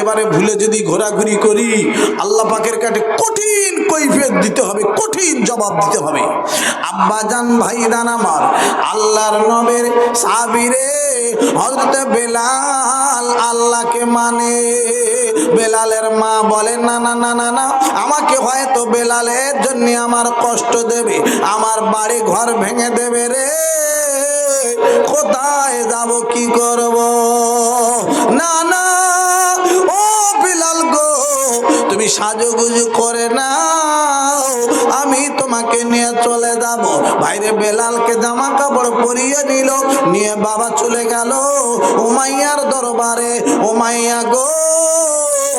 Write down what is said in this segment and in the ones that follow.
একেবারে ভুলে যদি ঘোরাঘুরি করি, আল্লাহ পাকের কাছে কঠিন কৈফিয়ত দিতে হবে, কঠিন জবাব দিতে হবে। আব্বা জান, ভাই দান আমার, আল্লাহর নবের সাবিরে হজরত বেলাল আল্লাহকে মানে। বেলালের মা বলে, না না না না না, আমাকে হয়তো বেলালের জন্য আমার কষ্ট দেবে, আমার বাড়ি ঘর ভেঙে দেবে রে। কোথায় যাব, কি করব? না না সাজুগুজু করে নাও। আমি তোমাকে নিয়ে চলে যাব। বাইরে বেলালকে জামা কাপড় পরিয়ে নিল। নিয়ে বাবা চলে গেল। উমাইয়ার দরবারে। উমাইয়া গো।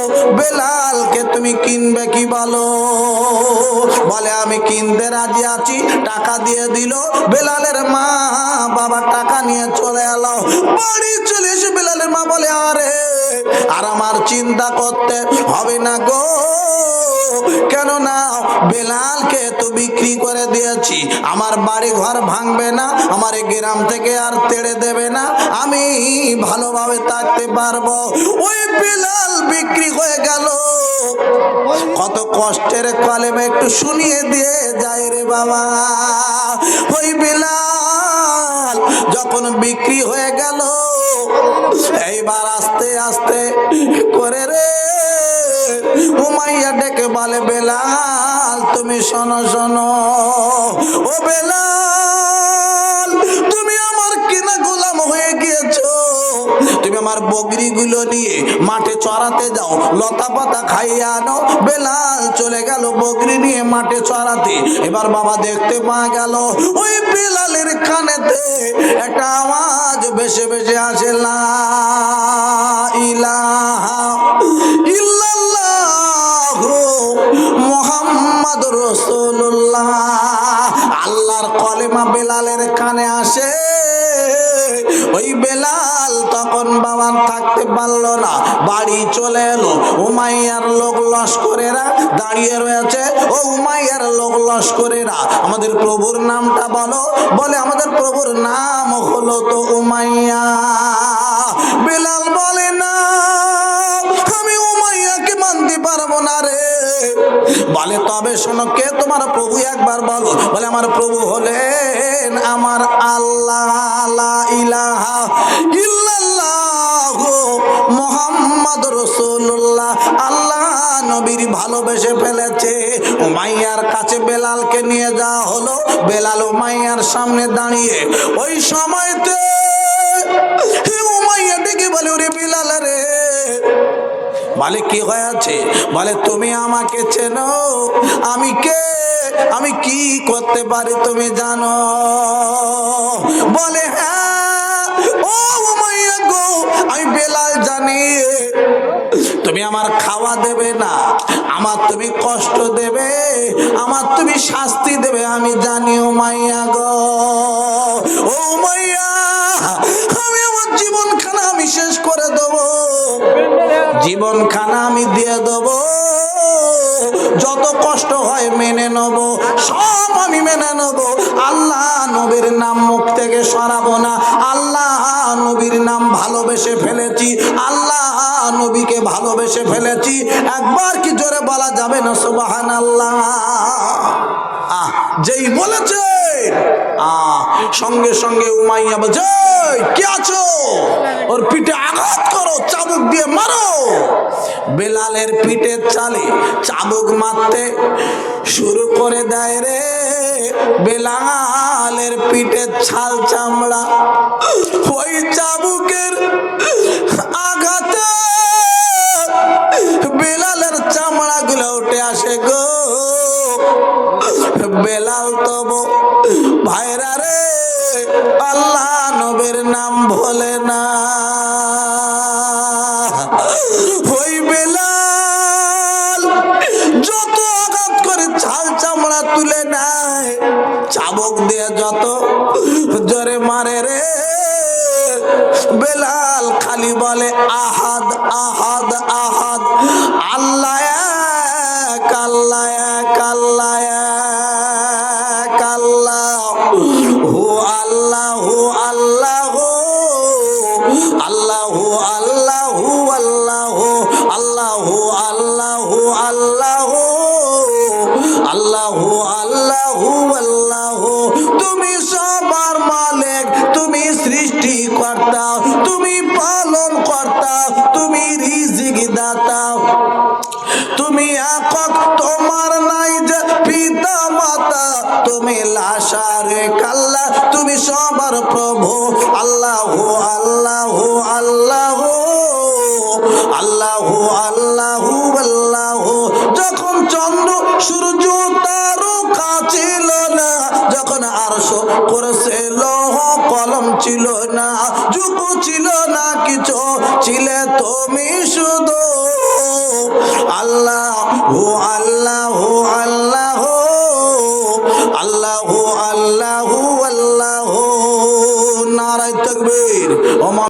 বেলালকে তুমি কিনবে কি বলো বলে, আমি কিনতে রাজি আছি, টাকা দিয়ে দিল। বেলালের মা বাবা টাকা নিয়ে চলে এলো। বাড়ি চলে এসে বেলালের মা বলে, আরে, আর আমার চিন্তা করতে হবে না গো। কেন না বেলালকে তো বিক্রি করে দিয়েছি। আমার বাড়ি ঘর ভাঙবে না, আমার গ্রাম থেকে আর তেড়ে দেবে না। আমি ভালোভাবে থাকতে পারব। ওই বেলাল বিক্রি হয়ে গেল। কত কষ্টের কলেমে একটু শুনিয়ে দিয়ে যায় রে বাবা। ওই বেলাল যখন বিক্রি হয়ে গেল, এইবার আস্তে আস্তে করে রে উমাইয়া ডেকে বলে, বেলাল, তুমি শোনো শোনো। ও বেলাল, তুমি আমার কিনা গোলাম হয়ে গিয়েছো। তুমি আমার বগরি গুলো নিয়ে মাঠে চড়াতে যাও লতা পাতা খাইয়ে আনো। বেলাল চলে গেল বগরি নিয়ে মাঠে চড়াতে। এবার বাবা দেখতে পাওয়া গেল, ওই বেলালের কানেতে একটা আওয়াজ বেশে বেশে আসে, লা ইলাহা মুহাম্মাদ রসুল্লাহ আল্লাহর কলেমা বেলালের কানে আসে। ওই বেলাল তখন বাবা থাকতে পারল না। বাড়ি চলে এলো। উমাইয়ার লোক লস্করেরা দাঁড়িয়ে রয়েছে। ও উমাইয়ার লোক লস্করেরা, আমাদের প্রভুর নামটা বলো। বলে, আমাদের প্রভুর নাম হলো তো উমাইয়া। বলে, তবে শোনো, কে তোমার প্রভু? একবার বলো। বলে, আমার প্রভু হলেন আমার আল্লাহ মোহাম্মদ রসুল্লাহ আল্লাহ নবীর ভালোবেসে ফেলেছে। উমাইয়ার কাছে বেলালকে নিয়ে যাওয়া হলো। বেলাল উমাইয়ার সামনে দাঁড়িয়ে, ওই সময়তে হে উমাইয়া, ডেকে বলে, ওরে বেলাল বলে, কি হয়েছে? বলে, তুমি আমাকে চেনো। আমি কে? আমি কি করতে পারি তুমি জানো? বলে হ্যাঁ ও গো, আমি বেলাল জানি। তুমি আমার খাওয়া দেবে না, আমার তুমি কষ্ট দেবে, আমার তুমি শাস্তি দেবে, আমি জানি উমাইয়া গো। জীবন খানা আমি দিয়ে দেব। যত কষ্ট হয় মেনে নেব, সব আমি মেনে নেব। আল্লাহ নবীর নাম মুখ থেকে সরাবো না। আল্লাহ নবীর নাম ভালোবেসে ফেলেছি। আল্লাহ নবীকে ভালোবেসে ফেলেছি। একবার কি জোরে বলা যাবে না? সুবাহান আল্লাহ আহ যেই বলেছে সঙ্গে সঙ্গে উমাইয়া বলছে "এই, কে আছো? ওর পিঠে আঘাত করো চাবুক দিয়ে মারো। বেলালের পিঠের চালে চাবুক মারতে শুরু করে দেয় রে। বেলালের পিঠের ছাল চামড়া ওই চাবুকের ওই যত আঘাত করে ছাল চামড়া তুলে নেয়, চাবক দিয়ে যত জোরে মারে রে। বেলাল খালি বলে, আহাদ আহাদ আহাদ। আল্লাহু আল্লাহু আল্লাহু আল্লাহু। তুমি সবার মালিক, তুমি সৃষ্টিকর্তা, তুমি পালন কর্তা তুমি রিজিক দাতা তুমি একক, তোমার নাই যে পিতা মাতা তুমি লাশারে কাল্লা, তুমি সবার প্রভু। আল্লাহ আল্লাহ আল্লাহ আল্লাহ, আল্লাহু করেছে লোহ কলম ছিল না যুগ ছিল না কিছু ছিলে তুমি শুধু। আল্লাহ